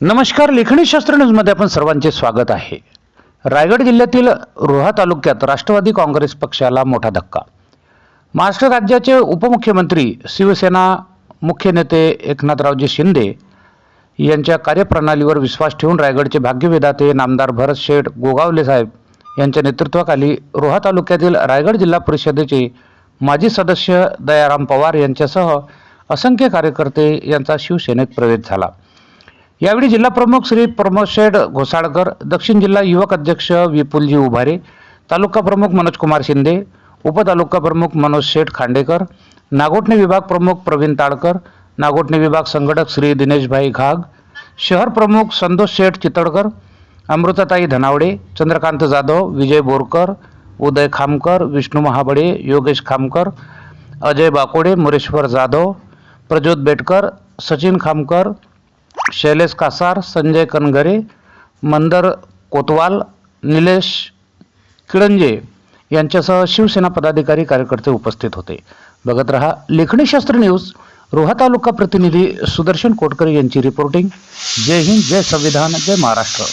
नमस्कार लेखणी शास्त्र न्यूजमध्ये आपण सर्वांचे स्वागत आहे. रायगड जिल्ह्यातील रोहा तालुक्यात राष्ट्रवादी काँग्रेस पक्षाला मोठा धक्का. महाराष्ट्र राज्याचे उपमुख्यमंत्री शिवसेना मुख्य नेते एकनाथरावजी शिंदे यांच्या कार्यप्रणालीवर विश्वास ठेवून रायगडचे भाग्यविधाते नामदार भरत शेठ गोगावले साहेब यांच्या नेतृत्वाखाली रोहा तालुक्यातील रायगड जिल्हा परिषदेचे माजी सदस्य दयाराम पवार यांच्यासह असंख्य कार्यकर्ते यांचा शिवसेनेत प्रवेश झाला. यावेळी जिल्हाप्रमुख श्री प्रमोद शेठ घोसाळकर दक्षिण जिल्हा युवक अध्यक्ष विपुलजी उभारे तालुका प्रमुख मनोजकुमार शिंदे उपतालुका प्रमुख मनोज शेठ खांडेकर नागोठणे विभाग प्रमुख प्रवीण ताळकर नागोठणे विभाग संघटक श्री दिनेशभाई घाग शहर प्रमुख संतोष शेठ चितडकर अमृताताई धनावडे चंद्रकांत जाधव विजय बोरकर उदय खामकर विष्णू महाबडे योगेश खामकर अजय बाकोडे मुरेश्वर जाधव प्रज्योत बेटकर सचिन खामकर शैलेश कासार संजय कनगरे मंदर कोतवाल निलेश किळंजे यांच्यासह शिवसेना पदाधिकारी कार्यकर्ते उपस्थित होते. बघत रहा लेखणीशास्त्र न्यूज रोहा तालुका प्रतिनिधी सुदर्शन कोटकर यांची रिपोर्टिंग जय हिंद जय संविधान जय महाराष्ट्र.